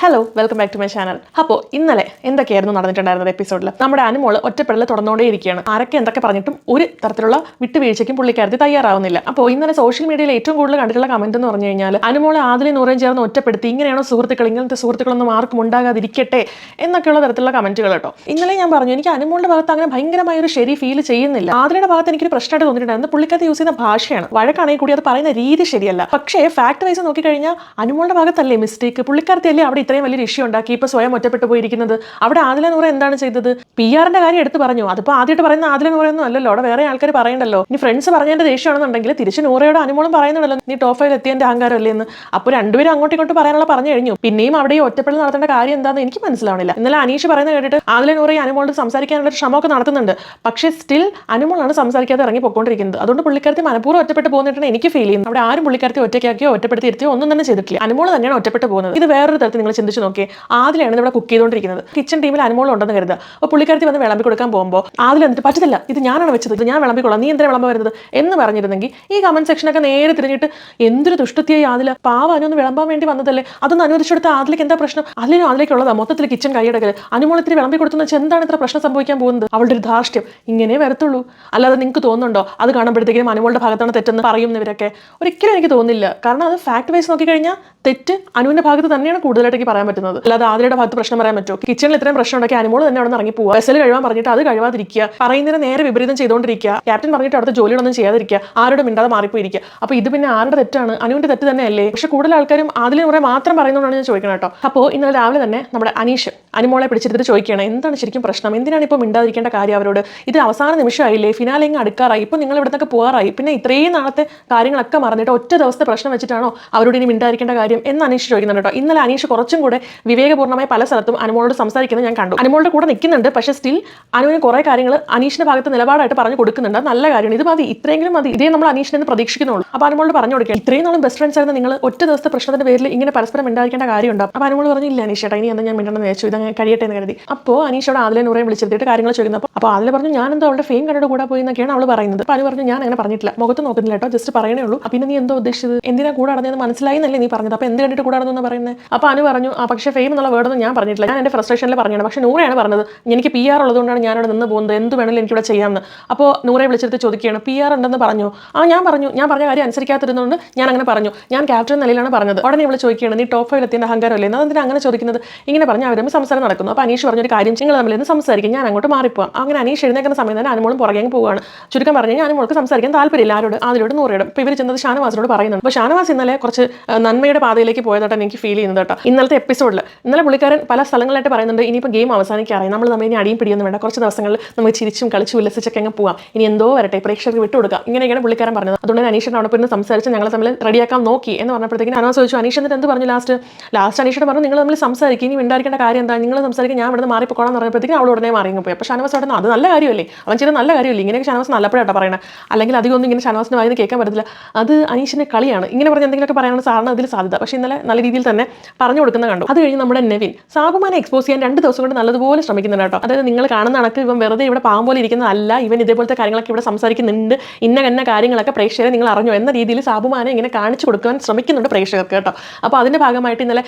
Hello welcome back to my channel അപ്പോൾ ഇന്നലെ എന്തൊക്കെയായിരുന്നു നടന്നിട്ടുണ്ടായിരുന്നത് എപ്പിസോഡിൽ നമ്മുടെ അനുമോൾ ഒറ്റപ്പെടൽ തുടർന്നുകൊണ്ടേയിരിക്കുകയാണ്. ആരൊക്കെ എന്തൊക്കെ പറഞ്ഞിട്ടും ഒരു തരത്തിലുള്ള വിട്ടുവീഴ്ചയ്ക്കും പുള്ളിക്കാരത്തി തയ്യാറാവുന്നില്ല. അപ്പോൾ ഇന്നലെ സോഷ്യൽ മീഡിയയിൽ ഏറ്റവും കൂടുതൽ കണ്ടിട്ടുള്ള കമന്റ് എന്ന് പറഞ്ഞു കഴിഞ്ഞാൽ അനുമോളെ ആദ്യം നൂറേം ചേർന്ന് ഒറ്റപ്പെടുത്തി ഇങ്ങനെയാണോ സുഹൃത്തുക്കൾ ഇങ്ങനത്തെ സുഹൃത്തുക്കളൊന്നും ആർക്കും ഉണ്ടാകാതിരിക്കട്ടെ എന്നൊക്കെയുള്ള തരത്തിലുള്ള കമന്റുകൾ കേട്ടോ. ഇന്നലെ ഞാൻ പറഞ്ഞു എനിക്ക് അനുമോളുടെ ഭാഗത്ത് അങ്ങനെ ഭയങ്കരമായ ഒരു ശരി ഫീൽ ചെയ്യുന്നില്ല. ആദ്യയുടെ ഭാഗത്ത് എനിക്കൊരു പ്രശ്നമായിട്ട് തോന്നിയിട്ടുണ്ടായിരുന്നു പുള്ളിക്കാരത്തി യൂസ് ചെയ്യുന്ന ഭാഷയാണ്. വഴക്കാണെങ്കിൽ കൂടി അത് പറയുന്ന രീതി ശരിയല്ല. പക്ഷേ ഫാക്ട് വൈസ് നോക്കിക്കഴിഞ്ഞാൽ അനുമോളുടെ ഭാഗത്തല്ലേ മിസ്റ്റേക്ക് പുള്ളിക്കാരത്തി അല്ലേ അവിടെ ഇത്രയും വലിയൊരു ഇഷ്യൂ ഉണ്ടാക്കി ഇപ്പൊ സ്വയം ഒറ്റപ്പെട്ടു പോയിരിക്കുന്നത്. അവിടെ ആദില നൂറ എന്താണ് ചെയ്തത്? പി ആറിന്റെ കാര്യം എടുത്ത് പറഞ്ഞു. അതിപ്പോ ആദ്യമായിട്ട് പറയുന്ന ആദില നൂറയൊന്നും അല്ലല്ലോ. അവിടെ വേറെ ആൾക്കാർ പറയണ്ടല്ലോ. ഇനി ഫ്രണ്ട്സ് പറഞ്ഞതിന്റെ ദേഷ്യമാണെന്നുണ്ടെങ്കിൽ തിരിച്ച് നൂറയോട് അനുമോളം പറയുന്നുണ്ടല്ലോ. നീ ടോഫയിൽ എത്തിയതിന്റെ അഹങ്കാരമല്ലേ എന്ന്. അപ്പോൾ രണ്ടുപേരും അങ്ങോട്ടും ഇങ്ങോട്ടും പറയാനുള്ള പറഞ്ഞു കഴിഞ്ഞു. പിന്നെയും അവിടെ ഈ ഒറ്റപ്പെടൽ നടത്തേണ്ട കാര്യം എന്താണെന്ന് എനിക്ക് മനസ്സിലാവണില്ല. ഇന്നലെ അനീഷ് പറയുന്നത് കേട്ടിട്ട് ആദില നൂറയും അനുമോളോട് സംസാരിക്കാനുള്ള ഒരു ശ്രമമൊക്കെ നടത്തുന്നുണ്ട്. പക്ഷേ സ്റ്റിൽ അനുമോളാണ് സംസാരിക്കാതെ ഇറങ്ങി പൊക്കോണ്ടിരിക്കുന്നത്. അതുകൊണ്ട് പുള്ളിക്കാരത്തി മനഃപൂർവം ഒറ്റപ്പെട്ട് പോകുന്നിട്ടാണ് എനിക്ക് ഫീൽ ചെയ്യുന്നത് അവിടെ ആരും പുള്ളിക്കാരത്തി ഒറ്റയ്ക്കാക്കിയോ ഒറ്റപ്പെടുത്തി ഇരുത്തിയോ ഒന്നും തന്നെ ചെയ്തിട്ടില്ല. അനുമോൾ തന്നെയാണ് ഒറ്റപ്പെട്ട് പോകുന്നത്. ഇത് വേറൊരു തരത്തിൽ നിങ്ങൾ ചിന്തിച്ച് നോക്കി ആദ്യമാണ് ഇവിടെ കുക്ക് ചെയ്തുകൊണ്ടിരിക്കുന്നത്. കിച്ചൺ ടീമിൽ അനുമോൾ ഉണ്ടെന്ന് കരുത് അപ്പോൾ പുള്ളിക്കാരത്തി വന്ന് വിളമ്പി കൊടുക്കാൻ പോകുമ്പോൾ ആദ്യം എന്നിട്ട് പറ്റത്തില്ല ഇത് ഞാനാണ് വെച്ചത് ഇത് ഞാൻ വിളമ്പിക്കൊള്ളാം നീ എന്തിനാ വിളമ്പ വരുന്നത്? എന്ന് പറഞ്ഞിരുന്നെങ്കിൽ ഈ കമന്റ് സെക്ഷനൊക്കെ നേരെ തിരിഞ്ഞിട്ട് എന്തൊരു ദുഷ്ടത്തിയായി ആദില പാവ അനൊന്ന് വിളമ്പാൻ വേണ്ടി വന്നതല്ലേ? അതൊന്ന് അനുവദിച്ചെടുത്ത ആദിലേക്ക് എന്താ പ്രശ്നം? അതിലും അതിലേക്കുള്ളതാ മൊത്തത്തിൽ കിച്ചൺ കൈയടക്കൽ അനുമോളത്തിന് വിളമ്പി കൊടുത്തെന്ന് വെച്ചാൽ എന്താണ് ഇത്ര പ്രശ്നം സംഭവിക്കാൻ പോകുന്നത്? അവളുടെ ഒരു ധാർഷ്ട്യം. ഇങ്ങനെ വരത്തുള്ളൂ. അല്ലാതെ നിങ്ങൾക്ക് തോന്നുന്നുണ്ടോ? അത് കാണുമ്പോഴത്തേക്കും അനുമോളുടെ ഭാഗത്താണ് തെറ്റെന്ന് പറയുന്നവരൊക്കെ ഒരിക്കലും എനിക്ക് തോന്നില്ല കാരണം അത് ഫാക്ട് വൈസ് നോക്കിക്കഴിഞ്ഞാൽ തെറ്റ് അനുവിന്റെ ഭാഗത്ത് തന്നെയാണ് കൂടുതലായിട്ട് പറയാൻ പറ്റുന്നത്. അല്ലാതെ ആദിലയുടെ ഭാഗത്ത് പ്രശ്നം പറയാൻ പറ്റുമോ? കിച്ചണിൽ ഇത്രയും പ്രശ്നം ഉണ്ടാക്കി അനുമോൾ തന്നെ അവിടെ ഇറങ്ങി പോവുക. ബസ്സിൽ കഴിവാൻ പറഞ്ഞിട്ട് അത് കഴിവാതിരിക്കുക പറയുന്നതിന് നേരെ വിപരീതം ചെയ്തുകൊണ്ടിരിക്കുക. ക്യാപ്റ്റൻ പറഞ്ഞിട്ട് അവിടുത്തെ ജോലിയോടൊന്നും ചെയ്യാതിരിക്കുക. ആരോടും മിണ്ടാതെ മാറിപ്പോയിരിക്കുക. അപ്പോൾ ഇത് പിന്നെ ആരുടെ തെറ്റാണ്? അനുവിന്റെ തെറ്റ് തന്നെയല്ലേ? പക്ഷെ കൂടുതൽ ആൾക്കാരും അതിൽ കുറെ മാത്രം പറയുന്നതുകൊണ്ടാണ് ഞാൻ ചോദിക്കണം കേട്ടോ. അപ്പോൾ ഇന്നലെ രാവിലെ തന്നെ നമ്മുടെ അനീഷ് അനുമോളെ പിടിച്ചെടുത്തിട്ട് ചോദിക്കുകയാണ്. എന്താണ് ശരിക്കും പ്രശ്നം? എന്തിനാണ് ഇപ്പോൾ മിണ്ടാതിരിക്കേണ്ട കാര്യം അവരോട്? ഇത് അവസാന നിമിഷമായില്ലേ? ഫിനാലെ ഇങ്ങ് അടുക്കാറായി. ഇപ്പോൾ നിങ്ങൾ ഇവിടെ പോകാറായി. പിന്നെ ഇത്രയും നാളത്തെ കാര്യങ്ങളൊക്കെ മറന്നിട്ട് ഒറ്റ ദിവസത്തെ പ്രശ്നം വെച്ചിട്ടാണോ അവരോട് ഇനി മിണ്ടാതിരിക്കേണ്ട കാര്യം എന്ന് അനീഷ് ചോദിക്കുന്നുണ്ട് കേട്ടോ. ഇന്നലെ അനീഷ് കുറച്ചും കൂടെ വിവേകപൂർണമായി പല സ്ഥലത്തും അനുമോളോട് സംസാരിക്കുന്നത് ഞാൻ കണ്ടു. അനുമോളുടെ കൂടെ നിൽക്കുന്നുണ്ട് പക്ഷേ സ്റ്റിൽ അനുവിന് കുറേ കാര്യങ്ങൾ അനീഷിന്റെ ഭാഗത്ത് നിലപാടായിട്ട് പറഞ്ഞു കൊടുക്കുന്നുണ്ട്. നല്ല കാര്യമാണ്. ഇത് മതി ഇത്രയെങ്കിലും മതി. ഇതേ നമ്മൾ അനീഷിനെ പ്രതീക്ഷിക്കുന്നുള്ളൂ. അപ്പോൾ അനുമോളോട് പറഞ്ഞു കൊടുക്കുക ഇത്രയും നാളും ബെസ്റ്റ് ഫ്രണ്ട്സ് ആയിരുന്ന നിങ്ങൾ ഒറ്റ ദിവസത്തെ പ്രശ്നത്തിന്റെ പേരിൽ ഇങ്ങനെ പരസ്പരം മിണ്ടാതിരിക്കേണ്ട കാര്യമുണ്ടാവും അപ്പോൾ അനുമോൾ പറഞ്ഞു ഇല്ല അനീഷ് ചേട്ടാ ഇനി എന്താ ഞാൻ മിണ്ടെന്ന് വെച്ചു ഇത് കഴിയട്ടെ എന്ന് കരുതി. അപ്പോൾ അനീഷോട് ആദിലെ നൂറെ വിളിച്ചെടുത്തിട്ട് കാര്യങ്ങൾ ചോദിക്കുന്നു അപ്പോൾ ആദ്യം പറഞ്ഞു ഞാൻ എന്തോ അവളുടെ ഫെയിം കണ്ടിട്ട് കൂടെ പോയി എന്നൊക്കെയാണ് അവൾ പറയുന്നത്. അപ്പോൾ അത് പറഞ്ഞു ഞാൻ അങ്ങനെ പറഞ്ഞിട്ടില്ല. മുഖത്ത് നോക്കുന്നില്ല കേട്ടോ. ജസ്റ്റ് പറയണേ ഉള്ളൂ. പിന്നെ നീ എന്തോ ഉദ്ദേശിച്ചത്? എന്തിനാ കൂടെ നടന്നതെന്ന് മനസ്സിലായി എന്നല്ലേ നീ പറഞ്ഞത്. അപ്പോൾ എന്ത് കണ്ടിട്ട് കൂടെ നടന്നു പറയുന്നത് അപ്പോൾ അനു പറഞ്ഞു ആ പക്ഷേ ഫെയിം എന്നുള്ള വേർഡൊന്നും ഞാൻ പറഞ്ഞിട്ടില്ല. ഞാൻ എന്റെ ഫ്രസ്ട്രേഷനിൽ പറഞ്ഞാണ് പക്ഷേ നൂറയാണ് പറഞ്ഞത്. എനിക്ക് പി ആർ ഉള്ളതുകൊണ്ടാണ് ഞാനിവിടെ നിന്ന് പോകുന്നത്. എന്ത് വേണമെങ്കിലും എനിക്കിവിടെ ചെയ്യാമെന്ന്. അപ്പോൾ നൂറെ വിളിച്ചെടുത്ത് ചോദിക്കുകയാണ് പി ആർ ഉണ്ടെന്ന് പറഞ്ഞു? ആ ഞാൻ പറഞ്ഞു. ഞാൻ പറഞ്ഞ കാര്യം അനുസരിക്കാത്തിരുന്നുകൊണ്ട് ഞാൻ അങ്ങനെ പറഞ്ഞു. ഞാൻ ക്യാപ്റ്റൻ നിലയിലാണ് പറഞ്ഞത്. ഉടനെ ഇവിടെ ചോദിക്കുകയാണ് നീ ടോപ്പ് ഫൈവ് എത്തിയ അഹങ്കാരമല്ലേ എന്നാൽ എന്തിനാ അങ്ങനെ ചോദിക്കുന്നത്? ഇങ്ങനെ പറഞ്ഞ് അവർ സംസാരം നടക്കുന്നു. അപ്പോൾ അനീഷ് പറഞ്ഞൊരു കാര്യം നിങ്ങൾ തമ്മിൽ നിന്ന് സംസാരിക്കും. ഞാൻ അങ്ങോട്ട് മാറിപ്പോകാം അങ്ങനെ അനീഷ് എഴുന്നേക്കുന്ന സമയം തന്നെ അനുമോളും പുറകെ പോവുകയാണ്. ചുരുക്കം പറഞ്ഞു ഞാൻ അനുമോൾക്ക് സംസാരിക്കാൻ താല്പര്യമില്ല. ആരോട്? അതിലോട് നൂറയോട്. ഇപ്പോൾ ഇവർ ചെന്നത് ഷാനവാസിനോട് പറയുന്നുണ്ട്. അപ്പോൾ ഷാനവാസ് ഇന്നലെ കുറച്ച് നന്മയുടെ പാതയിലേക്ക് പോയതായിട്ടാണ് എനിക്ക് ഫീൽ ചെയ്യുന്നത് കേട്ടോ. ഇന്നലത്തെ എപ്പിസോഡിൽ ഇന്നലെ പുള്ളിക്കാരൻ പല സ്ഥലങ്ങളായിട്ട് പറയുന്നുണ്ട് ഇനിയിപ്പോൾ ഗെയിം അവസാനിക്കാറായി. നമ്മൾ നമ്മൾ ഇനി അടിയും പിടിയൊന്നും വേണ്ട. കുറച്ച് ദിവസങ്ങളിൽ നമുക്ക് ചിരിച്ചും കളിച്ചും ഉല്ലസിച്ചൊക്കെ അങ്ങ് പോവാം. ഇനി എന്തോ വരട്ടെ പ്രേക്ഷകർക്ക് വിട്ടുകൊടുക്കാം ഇങ്ങനെയാണ് പുള്ളിക്കാരൻ പറഞ്ഞത്. അതുകൊണ്ട് തന്നെ അനീഷൻ അവിടെ പോയി സംസാരിച്ച് ഞങ്ങൾ തമ്മിൽ റെഡിയാക്കാൻ നോക്കി എന്ന് പറഞ്ഞപ്പോഴത്തേക്കും അനോ ചോദിച്ചു അനീഷ് എന്നിട്ട് എന്ത് പറഞ്ഞു ലാസ്റ്റ് ലാസ്റ്റ് അനീഷിനോട് പറഞ്ഞു നിങ്ങൾ തമ്മിൽ സംസാരിക്കും. ഇനി ഉണ്ടായിരിക്കേണ്ട കാര്യം എന്താ? നിങ്ങൾ സംസാരിക്കും ഞാൻ ഇവിടെ മാറിപ്പോകണം എന്ന് പറഞ്ഞപ്പോഴത്തേക്കും അവൾ ഉടനെ മാറി അങ്ങ് പോയി. അപ്പോൾ ഷാനവാസ് അവിടെ അത് നല്ല കാര്യമല്ലേ? അവൻ ചെയ്ത നല്ല കാര്യമല്ലേ? ഇങ്ങനെയൊക്കെ ഷാനവാസ് നല്ലപ്പോഴാണ് പറയണത് അല്ലെങ്കിൽ അധികം ഒന്നും ഇങ്ങനെ ഷാനവാസിന് വായിന്ന് കേൾക്കാൻ പറ്റത്തില്ല. അത് അനീഷിന്റെ കളിയാണ്. ഇങ്ങനെ പറഞ്ഞ എന്തെങ്കിലുമൊക്കെ പറയാനുള്ള സാറിന് അതിൽ സാധ്യത. പക്ഷേ ഇന്നലെ നല്ല രീതിയിൽ തന്നെ പറഞ്ഞു കൊടുക്കുന്ന കണ്ടു. അത് കഴിഞ്ഞ് നമ്മുടെ നെവിൻ സാബുമാനെ എക്സ്പോസ് ചെയ്യാൻ രണ്ട് ദിവസം കൊണ്ട് നല്ലതുപോലെ ശ്രമിക്കുന്നുണ്ട് കേട്ടോ. അതായത് നിങ്ങൾ കാണുന്ന കണക്ക് ഇവൻ വെറുതെ ഇവിടെ പാവം പോലെ ഇരിക്കുന്നതല്ല ഇവൻ ഇതേപോലത്തെ കാര്യങ്ങളൊക്കെ ഇവിടെ സംസാരിക്കുന്നുണ്ട് ഇന്ന എന്ന കാര്യങ്ങളൊക്കെ പ്രേക്ഷകരെ നിങ്ങൾ അറിഞ്ഞു എന്ന രീതിയിൽ സാബുമാനെ ഇങ്ങനെ കാണിച്ചു കൊടുക്കാൻ ശ്രമിക്കുന്നുണ്ട് പ്രേക്ഷകർക്ക് കേട്ടോ. അപ്പോൾ അതിന്റെ ഭാഗമായിട്ട് ഇന്നലെ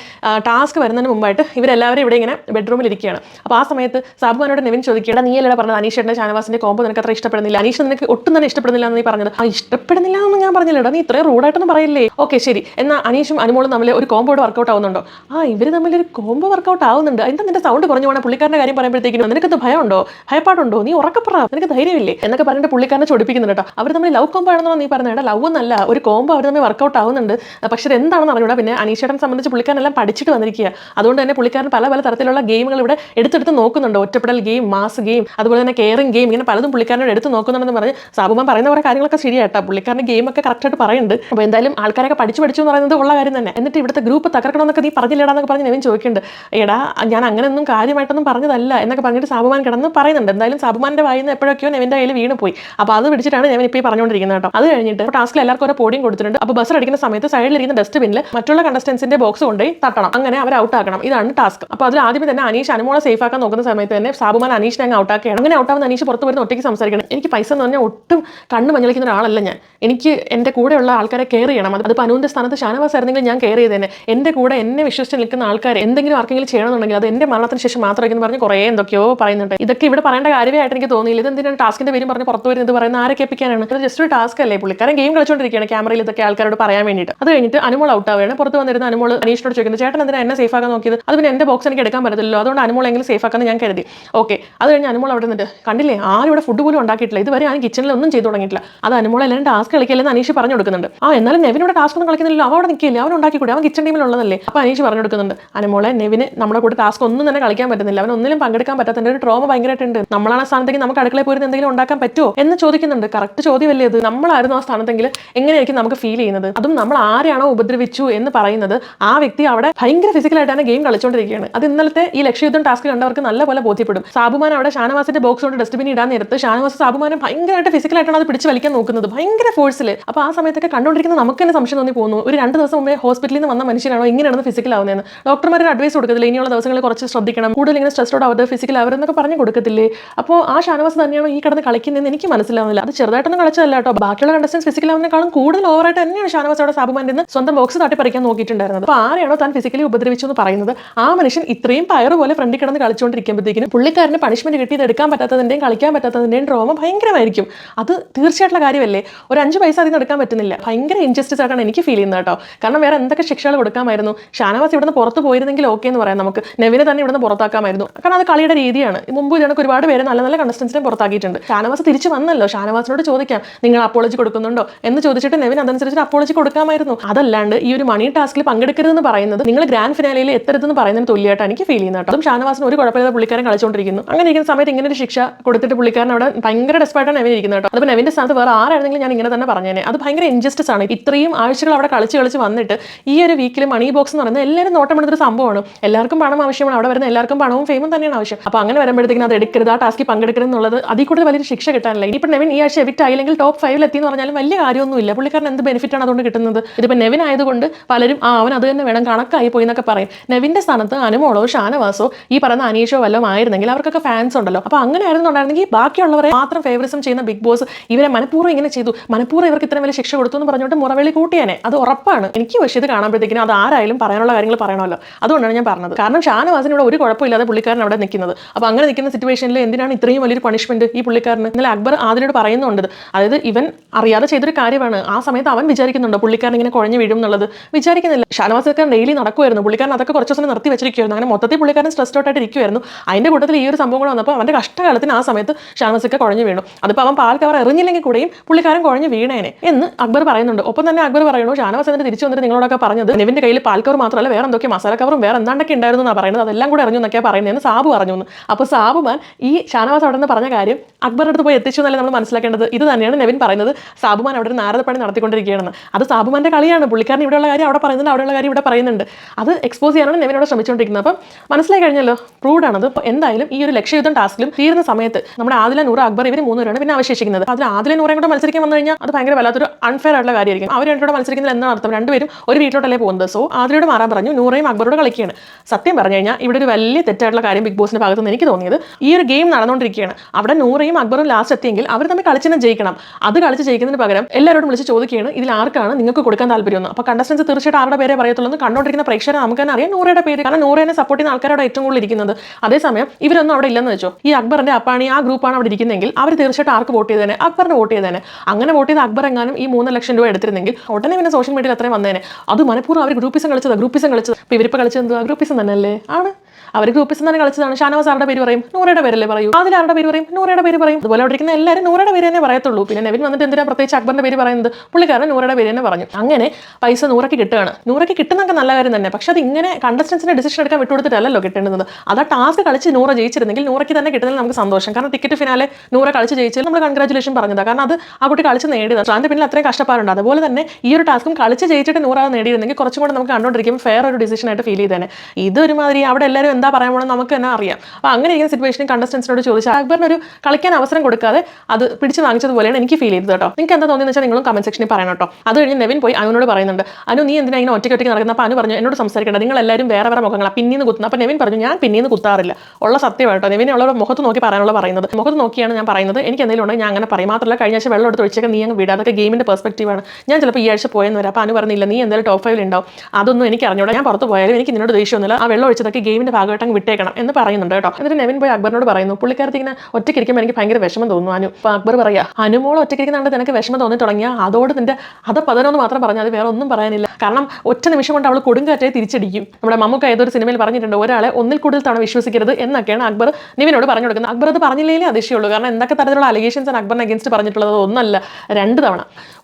ടാസ്ക് വരുന്നതിന് മുമ്പായിട്ട് ഇവരെല്ലാവരും ഇവിടെ ഇങ്ങനെ ബെഡ്റൂമിൽ ഇരിക്കുകയാണ്. അപ്പോൾ ആ സമയത്ത് സാബുമാനോട് നെവിൻ ചോദിക്കുകയാണ് നീ അല്ലേ പറഞ്ഞത് അനീഷയുടെ ഷാനവാസിന്റെ കോമ്പോ നിനക്ക് അത്ര ഇഷ്ടപ്പെടുന്നില്ല. അനീഷ് നിനക്ക് ഒട്ടും തന്നെ ഇഷ്ടപ്പെടുന്നില്ല എന്ന് നീ പറഞ്ഞത്? ആ ഇഷ്ടപ്പെടുന്നില്ല എന്ന് ഞാൻ പറഞ്ഞില്ലടാ. നീ ഇത്രയും റൂഡായിട്ടൊന്നും പറയില്ലേ? ഓക്കെ ശരി. എന്നാൽ അനീഷും അനുമോളും തമ്മിൽ ഒരു കോമ്പോട് വർക്കൗട്ട് ആവുന്നുണ്ടോ? ആ ഇവർ തമ്മിൽ ഒരു കോമ്പോ വർക്കൗട്ട് ആവുന്നുണ്ട്. എന്താ നിന്റെ സൗണ്ട് കുറഞ്ഞു പോകണം പുള്ളിക്കാരന്റെ കാര്യം പറയുമ്പോഴത്തേക്കും നിനക്കത് ഭയമുണ്ടോ? ഭയപ്പാടുണ്ടോ? നീ ഉറക്കപ്പറ. നിനക്ക് ധൈര്യമില്ലേ? എന്നൊക്കെ പറഞ്ഞിട്ട് പുള്ളിക്കാരനെ ചൊടിപ്പിക്കുന്നുണ്ട് കേട്ടോ. അവർ തമ്മിൽ ലവ് കോംബോ ആണെന്നോ നീ പറഞ്ഞ ലവ് എന്നല്ല ഒരു കോംബോ അവർ തമ്മിൽ വർക്കൗട്ട് ആവുന്നുണ്ട്. പക്ഷേ എന്താണെന്ന് അറിഞ്ഞൂടാ. പിന്നെ അനീഷേട്ടനെ സംബന്ധിച്ച് പുള്ളിക്കാരനെല്ലാം പഠിച്ചിട്ട് വന്നിരിക്കുക. അതുകൊണ്ട് തന്നെ പുള്ളിക്കാരൻ പല പല തരത്തിലുള്ള ഗെയിമുകൾ ഇവിടെ എടുത്തെടുത്ത് നോക്കുന്നുണ്ട്. ഒറ്റപ്പെടൽ ഗെയിം മാസ് ഗെയിം അതുപോലെ തന്നെ കെയറിംഗ് ഗെയിം ഇങ്ങനെ പലതും പുള്ളിക്കാരനോട് എടുത്ത് നോക്കുന്നുണ്ടെന്ന് പറഞ്ഞ് സാബുമാൻ പറയുന്ന കുറേ കാര്യങ്ങളൊക്കെ ശരിയായിട്ടാ പുള്ളിക്കാരന്റെ ഗെയിമൊക്കെ കറക്റ്റായിട്ട് പറയുന്നുണ്ട്. അപ്പോൾ എന്തായാലും ആൾക്കാരൊക്കെ പഠിച്ചു പഠിച്ചു എന്ന് പറയുന്നത് ഉള്ള കാര്യം തന്നെ. എന്നിട്ട് ഇവിടുത്തെ ഗ്രൂപ്പ് തകർക്കണമെന്നൊക്കെ നീ പറഞ്ഞില്ലടാന്നൊക്കെ പറഞ്ഞ് നവീൻ ചോദിക്കുന്നുണ്ട് എടാ ഞാൻ അങ്ങനെയൊന്നും കാര്യമായിട്ടൊന്നും പറഞ്ഞതല്ല എന്നൊക്കെ പറഞ്ഞിട്ട് സാബുമാൻ കിടന്ന് പറയുന്നുണ്ട്. എന്തായാലും സാബുമാന്റെ വായിന്ന് എപ്പോഴൊക്കെയോ നവീന്റെ കയ്യിൽ വീണ് പോയി. അപ്പോൾ അത് പിടിച്ചിട്ടാണ് നെവിൻ ഇപ്പോൾ പറഞ്ഞുകൊണ്ടിരിക്കുന്നത് കേട്ടോ. അത് കഴിഞ്ഞിട്ട് ടാസ്കിൽ എല്ലാവർക്കും ഓരോ പോഡിയും കൊടുത്തിട്ടുണ്ട്. അപ്പോൾ ബസ് അടിക്കുന്ന സമയത്ത് സൈഡിലിരിക്കുന്ന ഡസ്റ്റ്ബിനിൽ മറ്റുള്ള കണ്ടസ്റ്റൻസിന്റെ ബോക്സ് കൊണ്ടുപോയി തട്ടണം. അങ്ങനെ അവർ ഔട്ട് ആക്കണം. ഇതാണ് ടാസ്ക് അപ്പോൾ അതിൽ ആദ്യം ആദ്യമേ തന്നെ അനീഷ് അനുമോളെ സേഫ് ആക്കാൻ നോക്കുന്ന സമയത്ത് തന്നെ സാബുമാൻ അനീഷിനെ അങ്ങ് ഔട്ട് ഔട്ടാക്കുകയാണ് അങ്ങനെ ഔട്ട് ആവുന്ന അനീഷ് പുറത്ത് വരുന്ന ഒറ്റയ്ക്ക് സംസാരിക്കണം. എനിക്ക് പൈസ എന്ന് പറഞ്ഞാൽ ഒട്ടും കണ്ണ് മഞ്ഞളിക്കുന്ന ഒരാളല്ല ഞാൻ. എനിക്ക് എന്റെ കൂടെയുള്ള ആൾക്കാരെ കെയർ ചെയ്യണം. അത് അതിപ്പോൾ അനുവിന്റെ സ്ഥാനത്ത് ഷാനവാസ് ആയിരുന്നെങ്കിൽ ഞാൻ കെയർ ചെയ്തേനെ. എന്റെ കൂടെ എന്നെ വിശ്വസിച്ച് നിൽക്കുന്ന ആൾക്കാർ എന്തെങ്കിലും ആർക്കെങ്കിലും ചെയ്യണമെന്നുണ്ടെങ്കിൽ അത് എന്റെ മരണത്തിന് ശേഷം മാത്രമായിരിക്കും പറഞ്ഞ് കുറേ എന്തൊക്കെയോ പറയുന്നുണ്ട്. ഇതൊക്കെ ഇവിടെ പറയേണ്ട കാര്യമായിട്ട് എനിക്ക് തോന്നിയില്ല. ഇത് എന്തിനാണ് ടാസ്കിന്റെ പേരും പറഞ്ഞ് പുറത്തു വരുന്നത്? പറയുന്ന ആരെ കേൾപ്പിക്കാനാണ്? ഇത് ജസ്റ്റ് ഒരു ടാസ്ക് അല്ലേ? പുള്ളിക്കാരൻ ഗെയിം കളിച്ചുകൊണ്ടിരിക്കുകയാണ് ക്യാമറയിൽ ഇതൊക്കെ ആൾക്കാരോട് പറയാൻ വേണ്ടിയിട്ട്. അത് കഴിഞ്ഞിട്ട് അനുമോൾ ഔട്ട് ആവുകയാണ്. പുറത്ത് വന്നിരുന്ന അനുമോൾ അനീഷിനോട് ചോദിക്കുന്നത് ചേട്ടൻ എന്തിനാ എന്നെ സേഫ് ആക്കാൻ നോക്കിയത്? അത് പിന്നെ എന്റെ ബോക്സ് എനിക്ക് എടുക്കാൻ പറ്റത്തില്ലല്ലോ. അതുകൊണ്ട് അനുമോൾ എങ്കിലും സേഫ് ആക്കാൻ ഞാൻ കരുതി. ഓക്കെ അത് കഴിഞ്ഞ് അനുമോൾ അവിടെ നിന്നിട്ട് കണ്ടില്ലേ? ആരും ഇവിടെ ഫുഡ് പോലും ഉണ്ടാക്കിയിട്ടില്ല. ഇതുവരെ ഞാൻ കിച്ചണിൽ ഒന്നും ചെയ്തു തുടങ്ങിയിട്ടില്ല. അത് അനുമോൾ എല്ലാവരും ടാസ്ക് കളിക്കില്ലെന്ന് അനീഷ് പറഞ്ഞു കൊടുക്കുന്നുണ്ട്. ആ എന്നാലും നെവിനോട് ടാസ്ക് ഒന്നും കളിക്കുന്നില്ല അവിടെ നിൽക്കില്ല അവൻ ഉണ്ടാക്കി കൂടി അവൻ കിച്ചൺ ടീമിലുള്ളതല്ലേ അപ്പോൾ അനീഷ് പറഞ്ഞു കൊടുക്കുന്നുണ്ട്. അനുമോളെ നെവിന് നമ്മുടെ കൂടെ ടാസ്ക് ഒന്നും തന്നെ കളിക്കാൻ പറ്റുന്നില്ല. അവൻ ഒന്നിലും പങ്കെടുക്കാൻ പറ്റാത്തതിന്റെ ഒരു ട്രോമ ഭയങ്കരമായിട്ടുണ്ട്. നമ്മളാണ് സ്ഥാനത്തേക്ക് നമുക്ക് അടുക്കളയിൽ പോയിരുന്ന എന്തെങ്കിലും ഉണ്ടാക്കാൻ പറ്റുമോ എന്ന് ചോദിക്കുന്നുണ്ട്. കറക്റ്റ് ചോദ്യമല്ലേ ഇത്? നമ്മളായിരുന്നു ആ സ്ഥാനത്തെങ്കിൽ എങ്ങനെയായിരിക്കും നമുക്ക് ഫീൽ ചെയ്യുന്നത്? അതും നമ്മൾ ആരെയാണോ ഉപദ്രവിച്ചു എന്ന് പറയുന്നത് ആ വ്യക്തി അവിടെ ഭയങ്കര ഫിസിക്കലായിട്ടാണ് ഗെയിം കളിച്ചുകൊണ്ടിരിക്കുകയാണ് അത് ഇന്നലത്തെ ഈ ലക്ഷ്യയുദ്ധം ടാസ്ക് കണ്ടവർക്ക് നല്ലപോലെ ബോധ്യപ്പെടും. സാബുമാൻ അവിടെ ഷാനവാസിന്റെ ബോക്സ് കൊണ്ട് ഡസ്റ്റ്ബിൻ ഇടാൻ നേരത്ത് ഷാനവാസ് സാബുമാനെ ഭയങ്കരമായിട്ട് ഫിസിക്കലായിട്ടാണ് അത് പിടിച്ച് വലിക്കാൻ നോക്കുന്നത്. ഭയങ്കര ഫോഴ്സിൽ അപ്പോൾ ആ സമയത്തൊക്കെ കണ്ടുകൊണ്ടിരിക്കുന്ന നമുക്ക് തന്നെ സംശയം തോന്നി പോകുന്നു. ഒരു രണ്ട് ദിവസം മുമ്പേ ഹോസ്പിറ്റലിൽ നിന്ന് വന്ന മനുഷ്യനാണോ ഇങ്ങനെയാണ് ഫിസിക്കൽ ആവുന്നതെന്ന് ഡോക്ടർമാർ അഡ്വൈസ് കൊടുക്കത്തില്ല? ഇനിയുള്ള ദിവസങ്ങളിൽ കുറച്ച് ശ്രദ്ധിക്കണം. കൂടുതൽ ഇങ്ങനെ സ്ട്രെസ്സോട് ആവരുത് ഫിസിക്കൽ ആവരുതെന്നൊക്കെ പറഞ്ഞു കൊടുക്കത്തില്ലേ? അപ്പോൾ ആ ഷാനവാസ് തന്നെയാണോ ഈ കിടന്ന് കളിക്കുന്നതെന്ന് എനിക്ക് മനസ്സിലാവുന്നില്ല. അത് ചെറുതായിട്ടൊന്നും കളിച്ചതല്ല കേട്ടോ. ബാക്കിയുള്ള കണ്ടസ്റ്റൻസ് ഫിസിക്കൽ ആവുന്നതിനേക്കാളും കൂടുതൽ ഓവറായിട്ട് തന്നെയാണ് ഷാനവാസ് അവിടെ സാബുമാന്റെ നിന്ന് സ്വന്തം ബോക്സ് തട്ടിപ്പറിക്കാൻ നോക്കിയിട്ടുണ്ടായിരുന്നത്. അപ്പോൾ ആരെയാണോ താൻ ഫിസിക്കലി ഉപദ്രവിച്ചു എന്ന് പറയുന്നത്? ആ മനുഷ്യൻ ഇത്രയും പയറ് പോലെ ഫ്രണ്ടിൽ കിടന്ന് കളിച്ചുകൊണ്ടിരിക്കുമ്പോഴത്തേക്കും പുള്ളിക്കാരന് പണിഷ്മെന്റ് കിട്ടിയത് എടുക്കാൻ പറ്റാത്തതിന്റെയും കളിക്കാൻ പറ്റാത്തതിന്റെയും ഡ്രോമ ഭയങ്കരമായിരിക്കും. അത് തീർച്ചയായിട്ടുള്ള കാര്യമല്ലേ? ഒരു അഞ്ച് പൈസ അതിന് എടുക്കാൻ പറ്റുന്നില്ല. ഭയങ്കര ഇൻജസ്റ്റിസ് ആയിട്ടാണ് എനിക്ക് ഫീൽ ചെയ്യുന്നത് കേട്ടോ. കാരണം വേറെ എന്തൊക്കെ ശിക്ഷകൾ കൊടുക്കാമായിരുന്നു? ഷാനവാസ് ഇവിടുന്ന് പുറത്ത് പോയിരുന്നെങ്കിൽ ഓക്കെ എന്ന് പറയാം നമുക്ക്. നെവിനെ തന്നെ ഇവിടുന്ന് പുറത്താക്കാമായിരുന്നു. കാരണം അത് കളിയുടെ രീതിയാണ്. മുമ്പ് ഇതിനൊക്കെ ഒരുപാട് പേര് നല്ല നല്ല കണ്ടസ്റ്റൻസിനെ പുറത്താക്കിയിട്ടുണ്ട്. ഷാനവാസ് തിരിച്ചു വന്നല്ലോ. ഷാനവാസിനോട് ചോദിക്കാം നിങ്ങൾ അപ്പോളജി കൊടുക്കുന്നുണ്ടോ? എന്ന് ചോദിച്ചിട്ട് നെവിൻ അതനുസരിച്ച് അപ്പോളജി കൊടുക്കാമായിരുന്നു. അതല്ലാണ്ട് ഈ ഒരു മണി ടാസ്കിൽ പങ്കെടുക്കരുതെന്ന് പറയുന്നത് നിങ്ങൾ ഗ്രാൻഡ് ഫിനാലയിൽ എത്തരുതെന്ന് പറയുന്നതിന് തുല്യമായിട്ടാണ് എനിക്ക് ഫീൽ ചെയ്യുന്നത് കേട്ടോ. അതും ഷാനവാസിന് ഒരു കുഴപ്പമില്ലാതെ പുള്ളിക്കാരൻ കളിച്ചുകൊണ്ടിരിക്കുന്നു. അങ്ങനെ ഇരിക്കുന്ന സമയത്ത് ഇങ്ങനെ ഒരു ശിക്ഷ കൊടുത്തിട്ട് പുള്ളിക്കാരൻ അവിടെ ഭയങ്കര ഡെസ്പായിട്ടാണ് നെവിൻ ഇരിക്കുന്നത് കേട്ടോ. അപ്പോൾ നെവിന്റെ സ്ഥാനത്ത് വേറെ ആരായിരുന്നെങ്കിലും ഞാൻ ഇങ്ങനെ തന്നെ പറഞ്ഞേനെ. അത് ഭയങ്കര ഇൻജസ്റ്റസ് ആണ്. ഇത്രയും ആഴ്ചകൾ അവിടെ കളിച്ച് കളിച്ച് വന്നിട്ട് ഈ ഒരു വീക്കിൽ മണി ബോക്സ് എന്ന് പറയുന്നത് എല്ലാവരും നോട്ടം എടുത്തൊരു സംഭവമാണ്. എല്ലാവർക്കും പണം ആവശ്യമാണ്. അവിടെ വരുന്ന എല്ലാവർക്കും പണവും ഫെയിമും തന്നെയാണ് ആവശ്യം. അപ്പോൾ അങ്ങനെ വരുമ്പോഴത്തേക്കും അത് എടുക്കരുത്. ആ ടാസ്കിൽ പങ്കെടുക്കരുത് എന്നുള്ളത് അതിൽ കൂടുതൽ വലിയൊരു ശിക്ഷ കിട്ടാനില്ല. ഇനിയിപ്പോൾ നെവിൻ ഈ ആഴ്ച എവിക്റ്റ് ആയില്ലെങ്കിൽ ടോപ്പ് ഫൈവിൽ എത്തി എന്ന് പറഞ്ഞാലും വലിയ കാര്യമൊന്നുമില്ല. പുള്ളിക്കാരൻ എന്ത് ബെനിഫിറ്റ് ആണ് അതുകൊണ്ട് കിട്ടുന്നത്? ഇതിപ്പോൾ നെവിൻ ആയതുകൊണ്ട് പലരും ആ അവൻ അത് തന്നെ വേണം കണക്കായി പോയി എന്നൊക്കെ പറയും. നെവിന്റെ സ്ഥാനത്ത് അനുമോളോ ഷാനവാസോ ഈ പറയുന്ന അനീഷോ വല്ലതും ആയിരുന്നെങ്കിൽ അവർക്കൊക്കെ ഫാൻസ് ഉണ്ടല്ലോ. അപ്പോൾ അങ്ങനെ ആയിരുന്നുണ്ടായിരുന്നെങ്കിൽ ബാക്കിയുള്ളവരെ മാത്രം ഫേവറിസം ചെയ്യുന്ന ബിഗ് ബോസ് ഇവരെ മനഃപൂർവം ഇങ്ങനെ ചെയ്തു. മനഃപൂർവം ഇവർക്ക് ഇത്ര വലിയ ശിക്ഷ കൊടുത്തു എന്ന് പറഞ്ഞുകൊണ്ട് മുറവേളി കൂട്ടിയാനെ. അത് ഉറപ്പാണ്. എനിക്ക് പക്ഷേ ഇത് കാണുമ്പോഴത്തേക്കിനും അത് ആരായാലും പറയാനുള്ള കാര്യങ്ങൾ പറയണമല്ലോ. അതുകൊണ്ടാണ് ഞാൻ പറഞ്ഞത്. കാരണം ഷാനവാസിന് ഇവിടെ ഒരു കുഴപ്പമില്ലാതെ പുള്ളിക്കാരൻ അവിടെ നിൽക്കുന്നത്. അപ്പോൾ അങ്ങനെ നിൽക്കുന്ന സിറ്റുവേഷനിൽ എന്തിനാണ് ഇത്രയും വലിയൊരു പണിഷ്മെന്റ് ഈ പുള്ളിക്കാരന്? ഇന്നലെ അക്ബർ ആദിനോട് പറയുന്നുണ്ട്. അതായത് ഇവൻ അറിയാതെ ചെയ്തൊരു കാര്യമാണ്. ആ സമയത്ത് അവൻ വിചാരിക്കുന്നുണ്ടോ പുള്ളിക്കാരൻ ഇങ്ങനെ കുഴഞ്ഞു വീഴും എന്നുള്ളത്. വിചാരിക്കുന്നില്ല. ഷാനവാസൊക്കെ ഡെയിലി നടക്കുമായിരുന്നു പുള്ളിക്കാരൻ അതൊക്കെ കുറച്ച് ദിവസം നിർത്തി വെച്ചിരിക്കുമായിരുന്നു അങ്ങനെ മൊത്തത്തിൽ പുള്ളിക്കാരൻ സ്ട്രെസ് ഔട്ടായിട്ട് ഇരിക്കുമായിരുന്നു അതിന്റെ കൂട്ടത്തിൽ ഈ ഒരു സംഭവം കൂടെ വന്നപ്പോൾ അവന്റെ കഷ്ടകാലത്തിന് ആ സമയത്ത് ഷാനവാസൊക്കെ കുഴഞ്ഞു വീണു. അതിപ്പോൾ അവൻ പാൽ കവർ എറിഞ്ഞില്ലെങ്കിൽ കൂടെയും പുള്ളിക്കാരൻ കുഴഞ്ഞു വീണേനെ എന്ന് അക്ബർ പറയുന്നുണ്ട്. ഒപ്പം തന്നെ അക്ബർ പറയുന്നു ഷാനവാസ് എന്നിട്ട് തിരിച്ചു വന്നിട്ട് നിങ്ങളോടൊക്കെ പറഞ്ഞത് നെവിന്റെ കയ്യിൽ പാൽ കവർ മാത്രമല്ല വേറെ എന്തൊക്കെ മസാല കവറും വേറെ എന്താണ്ടൊക്കെ ഉണ്ടായിരുന്നു എന്നാണ് പറയുന്നത്? അതെല്ലാം കൂടെ അറിഞ്ഞു എന്നൊക്കെയാണ് പറയുന്നതെന്ന് സാബു പറഞ്ഞു എന്ന് അപ്പോൾ സാബുമാൻ ഈ ഷാനവാസ് അവിടെ നിന്ന് പറഞ്ഞ കാര്യം അക്ബറുടെ അടുത്ത് പോയി എത്തിച്ചു എന്നല്ലേ നമ്മൾ മനസ്സിലാക്കേണ്ടത്? ഇത് തന്നെയാണ് നെവിൻ പറയുന്നത്. സാബുമാൻ അവിടെ ഒരു നാരദപ്പണി നടത്തിക്കൊണ്ടിരിക്കുകയാണ് അത് സാബുമാന്റെ കളിയാണ്. പുള്ളിക്കാരൻ ഇവിടെയുള്ള കാര്യം അവിടെ പറയുന്നുണ്ട് അവിടെയുള്ള കാര്യം ഇവിടെ പറയുന്നുണ്ട്. അത് എക്സ്പോസ് ചെയ്യാനാണ് നെവിൻ അവിടെ ശ്രമിച്ചുകൊണ്ടിരിക്കുന്നത്. അപ്പം മനസ്സിലായി കഴിഞ്ഞല്ലോ? പ്രൂഡാണ് അത് അപ്പോൾ എന്തായാലും ഈ ഒരു ലക്ഷ്യയുദ്ധം ടാസ്കിലും തീരുന്ന സമയത്ത് നമ്മുടെ ആദില നൂറ് അക്ബർ ഇവർ മൂന്നുപേരാണ് പിന്നെ അവശേഷിക്കുന്നത്. അതിൽ ആദില നൂറേം കൂടെ മത്സരിക്കാൻ വന്നു കഴിഞ്ഞാൽ അത് ഭയങ്കര വല്ലാത്തൊരു അൺഫെയർ ആയിട്ടുള്ള കാര്യമായിരിക്കും. അവർ രണ്ടുകൂടെ മത്സരിക്കുന്നതിൽ എന്താണ് അർത്ഥം? രണ്ടുപേരും ഒരു വീട്ടിലോട്ടല്ലേ പോകുന്നത്. സോ ആദിലയോട് മാറാൻ പറഞ്ഞു. നൂറയും അക്ബറോട് കളിക്കുകയാണ്. സത്യം പറഞ്ഞു കഴിഞ്ഞാൽ ഇവിടെ ഒരു വലിയ തെറ്റായിട്ടുള്ള കാര്യം ബിഗ് ബോസിന്റെ ഭാഗത്ത് നിന്ന് എനിക്ക് തോന്നിയത് ഈ ഒരു ഗെയിം നടന്നുകൊണ്ടിരിക്കുകയാണ്. അവിടെ നൂറയും അക്ബറും ലാസ്റ്റ് എത്തിയെങ്കിൽ അവർ തമ്മിൽ കളിച്ചെന്ന് ജയിക്കണം. അത് കളിച്ച് ജയിക്കുന്നതിന് പകരം എല്ലാവരോടും വിളിച്ച് ചോദിക്കുകയാണ് ഇതിൽ ആർക്കാണ് നിങ്ങൾക്ക് കൊടുക്കാൻ താല്പര്യം അപ്പോൾ കണ്ടസ്റ്റൻസ് തീർച്ചയായിട്ടും ആരുടെ പേരെ പറയത്തുള്ളൂ കണ്ടുകൊണ്ടിരിക്കുന്ന പ്രേക്ഷകർ നമുക്ക് തന്നെ അറിയാം നൂറയുടെ പേര്. കാരണം നൂറേനെ സപ്പോർട്ട് ചെയ്യുന്ന ആൾക്കാരോട് ഏറ്റവും കൂടുതൽ ഇരിക്കുന്നത്. അതേസമയം ഇവരൊന്നും അവിടെ ഇല്ലെന്ന് വെച്ചോ ഈ അക്ബറിന്റെ അപ്പാണി ആ ഗ്രൂപ്പാണ് അവിടെ ഇരിക്കുന്നതെങ്കിൽ അവർ തീർച്ചയായിട്ടും ആർക്ക് വോട്ട് ചെയ്തേനെ? അക്ബറിന് വോട്ട് ചെയ്തേനെ. അങ്ങനെ വോട്ട് ചെയ്ത അക്ബർ എങ്ങാനും ഈ മൂന്ന് ലക്ഷം രൂപ എടുത്തിരുന്നെങ്കിൽ ഉടനെ പിന്നെ സോഷ്യൽ മീഡിയയിൽ അത്രയും വന്നേനെ. അത് മനഃപൂർവം അവർ ഗ്രൂപ്പിസം കളിച്ചത് ഗ്രൂപ്പിസം കളിച്ചത്. ഇപ്പോൾ ഇവരിപ്പോൾ കളിച്ചത് എന്തുവാ? ഗ്രൂപ്പിസം തന്നെ അല്ലേ ആണ്. അവർ ഗ്രൂപ്പിൽ തന്നെ കളിച്ചതാണ്. ഷാനവാസ് ആരുടെ പേര് പറയും? നൂറയുടെ പേരല്ലേ പറയൂ. അതിൽ ആരുടെ പേര് പറയും? നൂറയുടെ പേര് പറയും. അതുപോലെ അവിടെ ഇരിക്കുന്ന എല്ലാവരും നൂറയുടെ പേര് തന്നെ പറയത്തുള്ളൂ. പിന്നെ നെവിൻ വന്നിട്ട് എന്തിനാ പ്രത്യേകിച്ച് അക്ബറിന്റെ പേര് പറയുന്നത്? പുള്ളിക്കാരൻ നൂറയുടെ പേര് തന്നെ പറഞ്ഞു. അങ്ങനെ പൈസ നൂറയ്ക്ക് കിട്ടുകയാണ്. നൂറയ്ക്ക് കിട്ടുന്നൊക്കെ നല്ല കാര്യം തന്നെ. പക്ഷെ അത് ഇങ്ങനെ കണ്ടസ്റ്റൻസിന്റെ ഡിസിഷൻ എടുക്കാൻ വിട്ടുകൊടുത്തിട്ടല്ലോ കിട്ടേണ്ടത്. അത് ആ ടാസ്ക് കളിച്ച് നൂറ ജയിച്ചിരുന്നെങ്കിൽ നൂറയ്ക്ക് തന്നെ കിട്ടുന്നതിൽ നമുക്ക് സന്തോഷം. കാരണം ടിക്കറ്റ് ഫിനാലെ നൂറ കളിച്ച് ജയിച്ചാൽ നമ്മൾ കൺഗ്രാജുലേഷൻ പറഞ്ഞതാണ് കാരണം അത് ആ കുട്ടി കളിച്ച് നേടിയത്. അതിന്റെ പിന്നിൽ അത്രയും കഷ്ടപ്പാടുണ്ട്. അതുപോലെ തന്നെ ഈ ഒരു ടാസ്കും കളിച്ച് ജയിച്ചിട്ട് നൂറ നേടിയിരുന്നെങ്കിൽ കുറച്ചും കൂടെ നമുക്ക് കണ്ടുകൊണ്ടിരിക്കുമ്പോൾ ഫെയർ ഒരു ഡിസിഷൻ ആയിട്ട് ഫീൽ ചെയ്തേനെ. ഇതൊരുമാതിരി അവിടെ എല്ലാവരും എന്താ പറയാൻ പോകണം നമുക്ക് തന്നെ അറിയാം. അപ്പോൾ അങ്ങനെ ഇരിക്കുന്ന സിറ്റുവേഷനിൽ കണ്ടസ്റ്റൻസിനോട് ചോദിച്ചാൽ അക്ബറിന് ഒരു കളിക്കാൻ അവസരം കൊടുക്കാതെ അത് പിടിച്ച് വാങ്ങിച്ചതുപോലെയാണ് എനിക്ക് ഫീൽ ചെയ്തത് കേട്ടോ. നിങ്ങൾക്ക് എന്താ തോന്നിയെന്ന് വെച്ചാൽ നിങ്ങളും കമന്റ് സെക്ഷനിൽ പറയണം കേട്ടോ. അത് കഴിഞ്ഞ് നെവിൻ പോയി അനുവിനോട് പറയുന്നുണ്ട് അനു നീ എന്തിനാ ഇങ്ങനെ ഒറ്റയ്ക്ക് ഒറ്റയ്ക്ക് നടക്കുന്ന? അപ്പോൾ അനു പറഞ്ഞു എന്നോട് സംസാരിക്കേണ്ട നിങ്ങൾ എല്ലാവരും വേറെ വേറെ മുഖങ്ങളാണ് പിന്നീന്ന് കുത്തുന്നത് അപ്പോൾ നെവിൻ പറഞ്ഞു ഞാൻ പിന്നീന്ന് കുത്താറില്ല. ഉള്ള സത്യം കേട്ടോ. നെവിൻ ഉള്ളവരുടെ മുഖത്ത് നോക്കി പറയാനുള്ള പറയുന്നത്. മുഖത്ത് നോക്കിയാണ് ഞാൻ പറയുന്നത്. എനിക്ക് എന്തെങ്കിലും ഉണ്ടെങ്കിൽ ഞാൻ അങ്ങനെ പറയും. മാത്രമല്ല കഴിഞ്ഞ ആഴ്ച വെള്ളം എടുത്ത് ഒഴിച്ചൊക്കെ നീ അങ്ങ് വിടാം. അതൊക്കെ ഗെയിമിന്റെ പെർസ്പെക്റ്റീവാണ് ഞാൻ ചിലപ്പോൾ ഈ ആഴ്ച പോയെന്ന് വരാം. അപ്പോൾ അനു പറഞ്ഞില്ല നീ എന്തായാലും ടോപ്പ് ഫൈവിൽ ഉണ്ടാവും. അതൊന്നും എനിക്ക് അറിഞ്ഞൂടാ. ഞാൻ പുറത്ത് പോയാലും എനിക്ക് നിന്നോട് ദേഷ്യമൊന്നുമില്ല. ആ വെള്ളം ഒഴിച്ചതൊക്കെ ഗെയിമിന്റെ ഭാഗമായിട്ട് അങ്ങ് വിട്ടേക്കണം എന്ന് പറയുന്നുണ്ട് കേട്ടോ. എന്നിട്ട് നെവിൻ പോയി അക്ബറിനോട് പറയുന്നു പുള്ളിക്കാരത്തി ഇങ്ങനെ ഒറ്റയ്ക്കിരിക്കുമ്പോൾ എനിക്ക് ഭയങ്കര വിഷമം തോന്നുന്നു അനു. അപ്പോൾ അക്ബർ പറയാ അനുമോൾ ഒറ്റയ്ക്കിരിക്കുന്നുണ്ട് നിനക്ക് വിഷമം തോന്നി തുടങ്ങിയാൽ അതോട് നിന്റെ അത് പതിനൊന്ന് മാത്രം പറഞ്ഞാൽ അത് വേറെ ഒന്നും പറയാനില്ല. കാരണം ഒറ്റ നിമിഷം കൊണ്ട് അവൾ കൊടുങ്കാറ്റായി തിരിച്ചടിക്കും. നമ്മുടെ മമ്മൂക്ക ഏതൊരു സിനിമയിൽ പറഞ്ഞിട്ടുണ്ട് ഒരാളെ ഒന്നിൽ കൂടുതൽ തവണ വിശ്വസിക്കരുത് എന്നൊക്കെയാണ് അക്ബർ നിവിനോട് പറഞ്ഞു കൊടുക്കുന്നത്. അക്ബർ അത് പറഞ്ഞില്ലേ അതിശയുള്ളൂ കാരണം എന്തൊക്കെ തരത്തിലുള്ള അലിഗേഷൻസ് ആണ് അക്ബറിനെ അഗേൻസ്റ്റ് പറഞ്ഞിട്ടുള്ളത് ഒന്നല്ല രണ്ട് തവണ.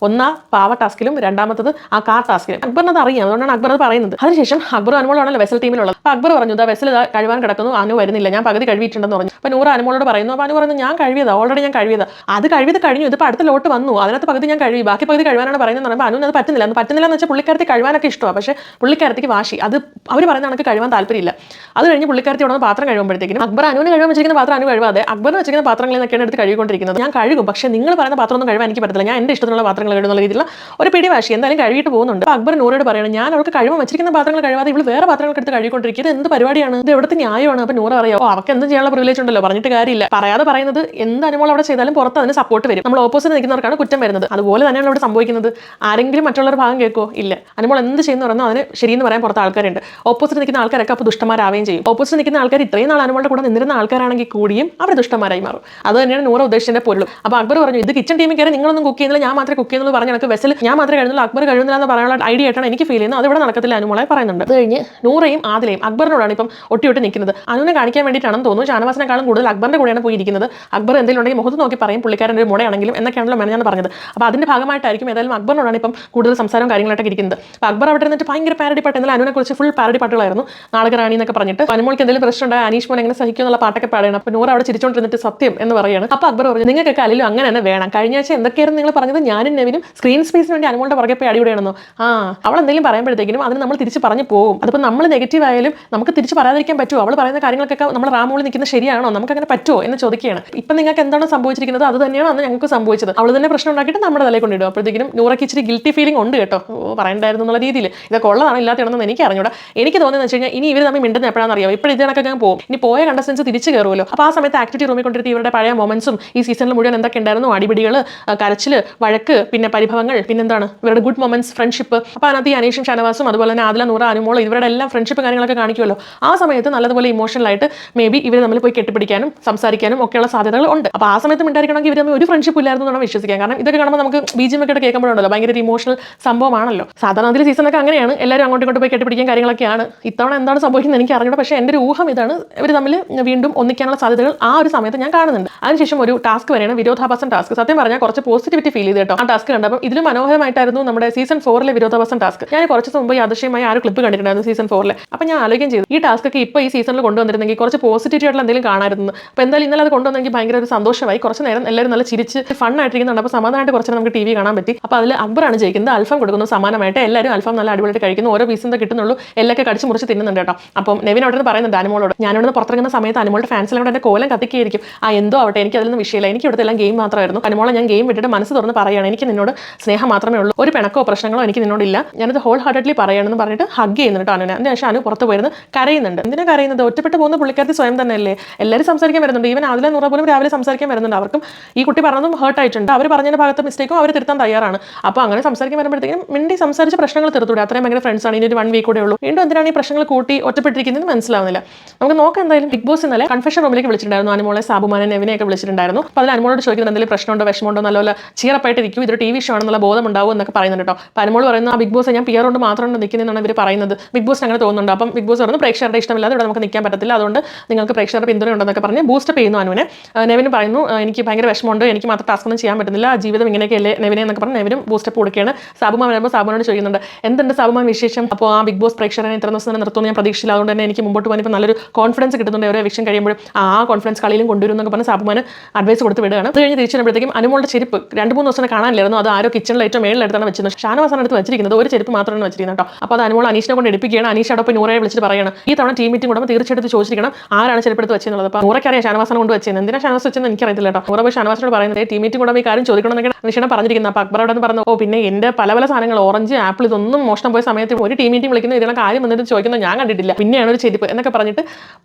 ഒന്നാ പാവ ടാസ്കിലും രണ്ടാമത്തത് ആ കാർ ടാസ്കിലും അക്ബറിനത് അറിയാം അതുകൊണ്ടാണ് അക്ബർ അത് പറയുന്നത്. അതിനുശേഷം അക്ബർ അനുമോളാണല്ലോ വെസൽ ടീമിലുള്ളത് അക്ബർ പറഞ്ഞു വെസൽ കഴിവാൻ കിടക്കുന്നു അനു വരുന്നില്ല. ഞാൻ പകുതി കഴിവിയിട്ടുണ്ടെന്ന് പറഞ്ഞു. അപ്പോൾ നൂറ് അനുമോളോട് പറയുന്നു അപ്പോൾ അനു പറയുന്നു ഞാൻ കഴിവിയതാ ഓൾറെഡി ഞാൻ കഴിവിയതാ അത് കഴിവത് കഴിഞ്ഞു ഇതിപ്പോൾ അടുത്ത ലോട്ട് വന്നു. അതിനകത്ത് പകുതി ഞാൻ കഴിവി ബാക്കി പകുതി കഴിവാനാണ് പറയുന്നത് പറയുമ്പോൾ അനുവിന് അത് പറ്റുന്നില്ല. അത് പറ്റുന്നില്ല എന്ന് വെച്ചാൽ പുള്ളിക്കാരത്തി കഴിവാനൊക്കെ ഇഷ്ടമാണ് പക്ഷേ പുള്ളിക്കാരത്തിക്ക് വാശി. അത് അവർ പറയുന്ന കണക്ക് കഴിവാൻ താല്പര്യമില്ല. അത് കഴിഞ്ഞ് പുള്ളിക്കാരത്തി നിന്ന് പാത്രം കഴിയുമ്പോഴത്തേക്കും അക്ബർ അനുവിന് കഴിവാൻ വെച്ചിരിക്കുന്ന പാത്രം അനു കഴിവാതെ അക്ബറിന് വെച്ചിരിക്കുന്ന പാത്രങ്ങളിൽ നിന്നൊക്കെയാണ് എടുത്ത് കഴുകിക്കൊണ്ടിരിക്കുന്നത്. ഞാൻ കഴുകും പക്ഷേ നിങ്ങൾ പറയുന്ന പാത്രമൊന്നും കഴിവാൻ എനിക്ക് പറ്റില്ല ഞാൻ എന്റെ ഇഷ്ടത്തിലുള്ള പാത്രങ്ങൾ കഴുകുന്ന രീതിയിലുള്ള ഒരു പിടി വാശി എന്തായാലും കഴുകിയിട്ട് പോകുന്നുണ്ട്. അക്ബർ നൂറോട് പറയണം ഞാൻ അവൾക്ക് കഴിവ് വെച്ചിരിക്കുന്ന പാത്രങ്ങൾ കഴിവാതെ ഇവൾ വേറെ പാത്രങ്ങൾക്ക് എടുത്ത് കഴുകിക്കൊണ്ടിരിക്കുന്നത് എന്ത് പരിപാടിയാണ്? ഇത് എവിടുത്തെ ന്യായമാണ്? അപ്പോൾ നൂറ് പറയാം ഓ അവർക്ക് എന്ത് ചെയ്യാനുള്ള പ്രിവിലേജ് ഉണ്ടല്ലോ. പറഞ്ഞിട്ട് കാര്യമില്ല. പറയാതെ പറയുന്നത് എന്ത് അനുമോൾ അവിടെ ചെയ്താലും പുറത്ത് അതിന് സപ്പോർട്ട് വരും. നമ്മൾ ഓപ്പോസിറ്റ് നിൽക്കുന്നവർക്കാണ് കുറ്റം വരുന്നത്. അതുപോലെ തന്നെയാണ് ഇവിടെ സംഭവിക്കുന്നത്. ആരെങ്കിലും മറ്റുള്ളവർ ഭാഗം കേൾക്കുമോ ഇല്ല. അനുമോൾ എന്ത് ചെയ്യുന്നു പറഞ്ഞാൽ അതിന് ശരിയെന്ന് പറയാൻ പുറത്ത് ആൾക്കാരുണ്ട്. ഓപ്പോസിറ്റ് നിൽക്കുന്ന ആൾക്കാരൊക്കെ അപ്പോൾ ദുഷ്ടന്മാരാവുകയും ചെയ്യും. ഓപ്പോസിറ്റ് നിൽക്കുന്ന ആൾക്കാർ ഇത്രയും നാൾ അനുമോളുടെ കൂടെ നിന്നിരുന്ന ആൾക്കാരാണെങ്കിൽ കൂടിയും അവർ ദുഷ്ടന്മാരായി മാറും. അത് തന്നെയാണ് നൂറ് ഉദ്ദേശിച്ചതിന്റെ പൊരുളും അപ്പോൾ അക്ബർ പറഞ്ഞു ഇത് കിച്ചൺ ടീമിൽ കയറി നിങ്ങളൊന്നും കുക്ക് ചെയ്യുന്നില്ല. ഞാൻ മാത്രമേ കുക്ക് ചെയ്യുന്നുള്ളൂ പറഞ്ഞ എനിക്ക് വെസൽ ഞാൻ മാത്രമേ കഴിയുന്നുള്ളൂ. അക്ബർ കഴിയുന്നില്ല എന്ന് പറയാനുള്ള ഐഡിയ ആയിട്ടാണ് എനിക്ക് ഫീൽ ചെയ്യുന്നത്. ഇവിടെ നടക്കത്തില്ല അനുമോളെ പറയുന്നുണ്ട്. അത് കഴിഞ്ഞ് നൂറയും ആദിലയും അക്ബറിനോടാണ് ഇപ്പം ഒട്ടി ഒട്ടി നിൽക്കുന്നത്. അനുവിനെ കാണിക്കാൻ വേണ്ടിയിട്ടാണെന്ന് തോന്നുന്നു. ഷാനവാസിനെക്കാളും കൂടുതൽ അക്ബറിന്റെ കൂടെയാണ് പോയിരിക്കുന്നത്. അക്ബർ എന്തെങ്കിലും ഉണ്ടെങ്കിൽ മുഖത്ത് നോക്കി പറയും പുള്ളിക്കാരന്റെ ഒരു മുടയാണെങ്കിലും എന്നൊക്കെയാണല്ലോ മെനഞ്ഞാണ് പറഞ്ഞത്. അപ്പോൾ അതിന്റെ ഭാഗമായിട്ടായിരിക്കും ഏതായാലും അക്ബറിനോടാണ് ഇപ്പം കൂടുതൽ സംസാരവും കാര്യങ്ങളായിട്ടൊക്കെ ഇരിക്കുന്നത്. അപ്പോൾ അക്ബർ അവിടെ ഇരുന്നിട്ട് ഭയങ്കര പാരഡി പാട്ട് എന്നാൽ അനുവിനെ കുറിച്ച് ഫുൾ പാരഡി പാട്ടുകളായിരുന്നു. നാളക റാണി എന്നൊക്കെ പറഞ്ഞിട്ട് അനുമോൾക്ക് എന്തെങ്കിലും പ്രശ്നം ഉണ്ടായി അനീഷ് മോൻ എങ്ങനെ സഹിക്കും എന്നുള്ള പാട്ടൊക്കെ പാടുകയാണ് അപ്പോൾ നൂറ് അവിടെ ചിരിച്ചോണ്ടിരുന്നിട്ട് സത്യം എന്ന് പറയുകയാണ് അപ്പോൾ അക്ബർ പറഞ്ഞു നിങ്ങൾക്കൊക്കെ അല്ലെങ്കിലും അങ്ങനെ തന്നെ വേണം. കഴിഞ്ഞ ആഴ്ച എന്തൊക്കെയായിരുന്നു നിങ്ങൾ പറഞ്ഞത്? ഞാനും നെവിനും സ്ക്രീൻ സ്പേസിന് വേണ്ടി അനുമോളുടെ പുറകെ പോയി അടിപൊളിയാണെന്നോ? ആ അവൾ എന്തെങ്കിലും പറയുമ്പോഴത്തേക്കും അതിന് നമ്മൾ തിരിച്ച് പറഞ്ഞു പോകും. അതിപ്പോൾ നമ്മൾ നെഗറ്റീവ് ആയാലും നമുക്ക് തിരിച്ച് പറയാതിരിക്കാൻ പറ്റുമോ? അവൾ പറയുന്ന കാര്യങ്ങൾക്കൊക്കെ നമ്മൾ റാമോളി നിൽക്കുന്ന ശരിയാണോ? നമുക്ക് അങ്ങനെ പറ്റുമോ എന്ന് ചോദിക്കുകയാണ്. ഇപ്പം നിങ്ങൾക്ക് എന്താണ് സംഭവിച്ചിരിക്കുന്നത് അത് തന്നെയാണ് അന്ന് ഞങ്ങൾക്ക് സംഭവിച്ചത്? അവൾ തന്നെ പ്രശ്നം ഉണ്ടാക്കിയിട്ട് നമ്മുടെ തലയിൽ കൊണ്ടിടും അപ്പോഴത്തേക്കും നൂറയ്ക്ക് ഇച്ചിരി ഗിൽറ്റി ഫീലിംഗ് ഉണ്ട് കേട്ടോ. പറയണ്ടായിരുന്നു എന്നുള്ള രീതിയിൽ. ഇതൊക്കെ ഉള്ളതാണ് ഇല്ലാത്തതാണെന്ന് എനിക്ക് അറിഞ്ഞൂടാ. എനിക്ക് തോന്നുന്നത് വെച്ച് കഴിഞ്ഞാൽ ഇനി ഇവർ തമ്മിൽ മിണ്ടുന്ന എപ്പോഴാണെന്ന് അറിയാം ഇപ്പോൾ ഇതിനൊക്കെ ഞാൻ പോകും. ഇനി പോയ കണ്ടസ്റ്റൻസ് തിരിച്ച് കയറുമല്ലോ അപ്പോൾ ആ സമയത്ത് ആക്ടിവിറ്റി റൂമിൽ കൊണ്ടിരുത്തി ഇവരുടെ പഴയ മൊമെന്റ്സും ഈ സീസണിൽ മുഴുവൻ എന്തൊക്കെ ഉണ്ടായിരുന്നു? അടിപിടികൾ കരച്ചിൽ വഴക്ക് പിന്നെ പരിഭവങ്ങൾ പിന്നെന്താണ് ഇവരുടെ ഗുഡ് മൊമെന്റ്സ് ഫ്രണ്ട്ഷിപ്പ് അപ്പോൾ അതിനകത്ത് ഈ അനീഷും ഷാനവാസും അതുപോലെ തന്നെ ആദില നൂറ അനുമോൾ ഇവരുടെ എല്ലാം ഫ്രണ്ട്ഷിപ്പ് കാര്യങ്ങളൊക്കെ കാണിക്കുമല്ലോ ആ സമയത്ത് നല്ലതുപോലെ ഇമോഷണലായിട്ട് മേ ബി ഇവർ നമ്മൾ പോയി കെട്ടിപ്പിടിക്കാനും സംസാരിക്കാനും ഒക്കെയുള്ള സാധ്യതകൾ ഉണ്ട്. അപ്പോൾ ആ സമയത്ത് ഉണ്ടായിരിക്കണമെങ്കിൽ ഇവർ തമ്മിൽ ഒരു ഫ്രണ്ട്ഷിപ്പ് ഇല്ലായിരുന്നു എന്നാണ് വിശ്വസിക്കാം കാരണം ഇതൊക്കെ കാണുമ്പോൾ നമുക്ക് ബി ജി ഒക്കെ കേൾക്കുമ്പോഴുണ്ടല്ലോ ഭയങ്കര ഇമോഷണൽ സംഭവമാണല്ലോ. സാധാരണ അതിൽ സീസണൊക്കെ അങ്ങനെയാണ്. എല്ലാവരും അങ്ങോട്ടും ഇങ്ങോട്ട് പോയി കെട്ടിപ്പിടിക്കാൻ കാര്യങ്ങളൊക്കെയാണ്. ഇത്തവണ എന്താണ് സംഭവിക്കുന്നത് എനിക്ക് അറിഞ്ഞൂടെ. പക്ഷേ എന്റെ ഒരു ഊഹം ഇതാണ് ഇവർ തമ്മിൽ വീണ്ടും ഒന്നിക്കാനുള്ള സാധ്യതകൾ ആ ഒരു സമയത്ത് ഞാൻ കാണുന്നുണ്ട്. അതിനുശേഷം ഒരു ടാസ്ക് വരെയാണ് വിരോധാഭാസം ടാസ്ക് സത്യം പറഞ്ഞാൽ കുറച്ച് പോസിറ്റിവിറ്റി ഫീൽ ചെയ്ത് കേട്ടോ. ആ ടാസ്ക് കണ്ടപ്പോൾ ഇതിലും മനോഹരമായിട്ടായിരുന്നു നമ്മുടെ സീസൺ ഫോറിലെ വിരോധാഭാസം ടാസ്ക് ഞാൻ കുറച്ച് മുമ്പ് ഈ അദൃശ്യമായി ആ ഒരു ക്ലിപ്പ് കണ്ടിട്ടുണ്ടായിരുന്നു സീസൺ ഫോറിൽ അപ്പോൾ ഞാൻ ആലോചിക്കുകയും ചെയ്തു ഈ ടാസ്ക് ഒക്കെ ഇപ്പോൾ ഈ സീസണിൽ കൊണ്ടുവന്നിരുന്നെങ്കിൽ കുറച്ച് പോസിറ്റീവ് ആയിട്ടുള്ള എന്തെങ്കിലും കാണാമായിരുന്നു. അപ്പോൾ എന്തായാലും ഇന്നലെ അത് കൊണ്ടുവന്നെങ്കിൽ ഭയങ്കര ഒരു സന്തോഷമായി. കുറച്ച് നേരം എല്ലാവരും നല്ല ചിരിച്ച് ഫൺ ആയിട്ടിരിക്കുന്നുണ്ട്. അപ്പോൾ സമാധാനമായിട്ട് കുറച്ച് നമുക്ക് ടി വി കാണാൻ പറ്റി. അപ്പോൾ അതിൽ അക്ബറാണ് ജയിക്കുന്നത്. അൽഫം കൊടുക്കുന്നു സമാനമായിട്ട്. എല്ലാവരും അൽഫം നല്ല അടിപൊളിയായിട്ട് കഴിക്കുന്നു. ഓരോ പീസിന്റെ കിട്ടുന്നുള്ളൂ. എല്ലൊക്കെ കടിച്ച് മുറിച്ച് തിന്നുന്നുണ്ട് കേട്ടോ. അപ്പം നെവിൻ അവിടെ പറയുന്നുണ്ട് അനുമോളോട്. ഞാനിവിടെ പുറത്തിറങ്ങുന്ന സമയത്ത് അനുമോളുടെ ഫാൻസിലും കൂടെ എന്റെ കോലം കത്തിക്കുകയായിരിക്കും. ആ എന്തോ ആവട്ടെ. എനിക്ക് അതിലൊന്നും വിഷയമില്ല. എനിക്ക് ഇവിടുത്തെ എല്ലാം ഗെയിം മാത്രമായിരുന്നു. അനുമോളെ ഞാൻ ഗെയിം വിട്ടിട്ട് മനസ്സ് തുറന്ന് പറയുകയാണ്. എനിക്ക് നിന്നോട് സ്നേഹം മാത്രമേ ഉള്ളൂ. ഒരു പിണക്കോ പ്രശ്നങ്ങളോ എനിക്ക് നിന്നോടില്ല. ഞാനത് ഹോൾ ഹാർട്ടഡ്ലി പറയുകയാണെന്ന് പറഞ്ഞിട്ട് ഹഗ് ചെയ്യുന്നുണ്ട് അനുവിനെ അതിന് ശേഷം അനു പുറത്ത് പോയിരുന്ന് കരയുന്നുണ്ട്. എന്തിനാ കരയുന്നത്? ഒറ്റപ്പെട്ട് പോകുന്ന പുള്ളിക്കാരത്തി സ്വയം തന്നെയല്ലേ? എല്ലാവരും സംസാരിക്കാൻ വരുന്നുണ്ട്. ഈവൻ അതിലെ നൂറ പോലും രാവിലെ സംസാരിക്കാൻ വരുന്നുണ്ട്. അവർക്കും ഈ കുട്ടി പറഞ്ഞതും ഹേർട്ട് ആയിട്ടുണ്ട്. അവർ പറഞ്ഞതിന്റെ ഭാഗത്ത് മിസ്റ്റേക്കും അവർ തിരുത്താൻ തയ്യാറാണ്. അപ്പോൾ അങ്ങനെ സംസാരിക്കാൻ വരുമ്പോഴത്തേക്കും മിണ്ടി സംസാരിച്ച് പ്രശ്നങ്ങൾ തീർത്തൂടെ അത്രയും ഭയങ്കര ഫ്രണ്ട്സ് ആണ്. ഇനി ഒരു വൺ വീക്ക് കൂടെ ഉള്ളൂ. വീണ്ടും എന്തിനാണ് ഈ പ്രശ്നങ്ങൾ കൂട്ടി ഒറ്റപ്പെട്ടിരിക്കുന്നത് മനസ്സിലാവുന്നില്ല. നമുക്ക് നോക്കാം എന്തായാലും. ബിഗ് ബോസ് ഇന്നലെ കൺഫെഷൻ റൂമിലേക്ക് വിളിച്ചിട്ടുണ്ടായിരുന്നു. അനുമോളെ സാബുമാനെ നെവിനെ നെവിനെയൊക്കെ വിളിച്ചിട്ടുണ്ടായിരുന്നു. അപ്പോൾ അതിൽ അനുമോളോട് ചോദിക്കുന്നത് എന്തെങ്കിലും പ്രശ്നമുണ്ടോ? വിഷമമുണ്ടോ? നല്ലപോലെ ചീറപ്പായിട്ട് ഇരിക്കും ഇതൊരു ടി വി ഷോ ആണെന്നുള്ള ബോധം ഉണ്ടാവും എന്നൊക്കെ പറയുന്നുണ്ട് കേട്ടോ. അപ്പോൾ അനുമോൾ പറയുന്നത് ആ ബിഗ് ബോസ് ഞാൻ പിയർ കൊണ്ട് മാത്രമാണ് നിൽക്കുന്നതെന്നാണ് ഇവർ പറയുന്നത്. ബിഗ് ബോസ് അങ്ങനെ തോന്നുന്നുണ്ട്. അപ്പം ബിഗ് ബോസ് പറഞ്ഞു പ്രേക്ഷകരുടെ ഇഷ്ടമില്ലാതെ ഇവിടെ നമുക്ക് നിൽക്കാൻ പറ്റത്തില്ല. അതുകൊണ്ട് നിങ്ങൾക്ക് പ്രേക്ഷകരുടെ പിന്തുണ ഉണ്ടെന്നൊക്കെ പറഞ്ഞ് ബൂസ്റ്റപ്പ് ചെയ്യുന്നു അനുവിനെ. നെവിനും പറയുന്നു എനിക്ക് ഭയങ്കര വിഷമമുണ്ട് എനിക്ക് മാത്രം ടാസ്ക് ഒന്നും ചെയ്യാൻ പറ്റുന്നില്ല ജീവിതം ഇങ്ങനെയൊക്കെയല്ലേ നെവിനെ എന്നൊക്കെ പറഞ്ഞ് നെവിനും ബൂസ്റ്റപ്പ് കൊടുക്കുകയാണ്. സാബുമാൻ വരുമ്പോൾ സാബുമാനോട് ചോദിക്കുന്നുണ്ട് എന്തുണ്ട് സാബുമാൻ വിശേഷം? അപ്പോൾ ആ ബിഗ് ബോസ് പ്രേക്ഷകരെ ഇത്ര ദിവസം തന്നെ നിർത്തുമെന്ന് ഞാൻ പ്രതീക്ഷയില്ല അതുകൊണ്ട് തന്നെ എനിക്ക് മുമ്പോട്ട് പോകാൻ ഇപ്പോൾ നല്ലൊരു കോൺഫിഡൻസ് കിട്ടുന്നുണ്ട് ഓരോ വിഷയം കഴിയുമ്പോഴും. ആ കോൺഫിഡൻസ് കളിയിലും കൊണ്ടുവരും എന്നൊക്കെ പറഞ്ഞ് സാബുമാൻ അഡ്വൈസ് കൊടുത്ത് വിടുകയാണ്. അത് കഴിഞ്ഞ് തിരിച്ചു വരുമ്പോഴത്തേക്കും അനുമോളുടെ ചെരുപ്പ് രണ്ട് മൂന്ന് ദിവസം കാണാനില്ലായിരുന്നു. അത് ആരോ കിച്ചണിൽ ഏറ്റവും മേളിലെടുത്താണ് വെച്ചിരുന്നത്. ഷാനവാസാണ് എടുത്ത് വെച്ചിരിക്കുന്നത്. ഒരു ചെരുപ്പ് മാത്രമാണ് വെച്ചിരിക്കുന്നത് കേട്ടോ. അപ്പോൾ അത് അനുമോൾ അനീഷിനെ കൊണ്ട് എടുപ്പിക്കുകയാണ്. അനീഷ് അവിടെ പോയി നൂറെ വിളിച്ചിട്ട് പറയുകയാണ്. ഈ തവണ തവണ ടീം മീറ്റിംഗ് കൂടുമ്പോൾ തീർച്ചയായിട്ടും ചോദിച്ചിരിക്കണം. ആരാണ് ചിലപ്പോൾ വെച്ചെന്നുള്ളത്? അപ്പോൾ നൂറൊക്കെ ഷാനവാസനം കൊണ്ട് വെച്ചത് എന്തിനാ ഷാനവാസ് വെച്ചെന്ന് എനിക്കറിയത്തില്ല കേട്ടോ. നൂറ ഷാനവാസിനോട് പറയുന്നത് ടീം മീറ്റിംഗ് കൂടുമ്പോൾ ഈ കാര്യം ചോദിക്കണം എന്നൊക്കെ നിഷേണം പറഞ്ഞിരിക്കുന്നത് അപ്പോൾ അക്ബർ അവിടെ പറഞ്ഞു ഓ പിന്നെ എന്റെ പല പല സാധനങ്ങൾ ഓറഞ്ച് ആപ്പിൾ ഇതൊന്നും മോഷണം പോയ സമയത്ത് ഒരു ടീം മീറ്റിംഗ് വിളിക്കുന്ന ഇതിനുള്ള കാര്യം വന്നിട്ട് ചോദിക്കുന്നത് ഞാൻ കണ്ടിട്ടില്ല. പിന്നെയാണ് ഒരു ചെരിപ്പ് എന്നൊക്കെ പറഞ്ഞിട്ട്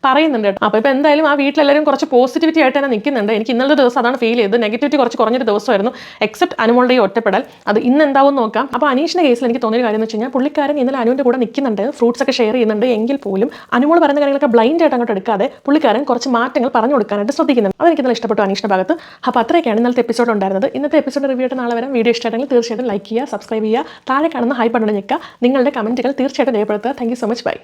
പറയുന്നുണ്ട് കേട്ടോ. അപ്പോൾ ഇപ്പോൾ എന്തായാലും ആ വീട്ടിലെല്ലാവരും കുറച്ച് പോസിറ്റിവിറ്റി ആയിട്ട് തന്നെ നിൽക്കുന്നുണ്ട്. എനിക്ക് ഇന്നത്തെ ദിവസം അതാണ് ഫീൽ ചെയ്തത്. നെഗറ്റിവിറ്റി കുറച്ച് കുറഞ്ഞൊരു ദിവസമായിരുന്നു. എക്സെപ്റ്റ് അനുമോളുടെ ഈ ഒറ്റപ്പെടൽ. അത് ഇന്ന് എന്താവും നോക്കാം. അപ്പോൾ അനീഷിന്റെ കേസിൽ എനിക്ക് തോന്നിയ കാര്യം എന്ന് വെച്ച് കഴിഞ്ഞാൽ പുള്ളിക്കാരൻ ഇന്നലെ അനുവിന്റെ കൂടെ നിൽക്കുന്നുണ്ട്. ഫ്രൂട്ട്സ് ഒക്കെ ഷെയർ ചെയ്യുന്നുണ്ട്. എങ്കിൽ പോലും അനുമോൾ പറയുന്ന കാര്യങ്ങളൊക്കെ ബ്ലൈൻഡ് ആയിട്ട് അങ്ങോട്ട് എടുക്കാതെ പുള്ളിക്കാരൻ കുറച്ച് മാറ്റങ്ങൾ പറഞ്ഞു കൊടുക്കാനായിട്ട് ശ്രദ്ധിക്കുന്നത് അതെനിക്ക് നല്ല ഇഷ്ടപ്പെട്ടു അനീഷിന്റെ ഭാഗത്ത്. അപ്പോൾ അത്രയൊക്കെയാണ് ഇന്നത്തെ എപ്പിസോഡ് ഉണ്ടായിരുന്നത്. ഇന്നത്തെ എപ്പിസോഡ് റിവ്യൂ ആയിട്ട് നാളെ വരാം. വീഡിയോ ഇഷ്ടമായിട്ടെങ്കിൽ തീർച്ചയായിട്ടും ലൈക്ക് ചെയ്യുക സബ്സ്ക്രൈബ് ചെയ്യുക താഴെ കാണുന്ന ഹൈ ബട്ടൺ ഞെക്കുക. നിങ്ങളുടെ കമന്റുകൾ തീർച്ചയായിട്ടും രേഖപ്പെടുത്തുക. Thank so much bye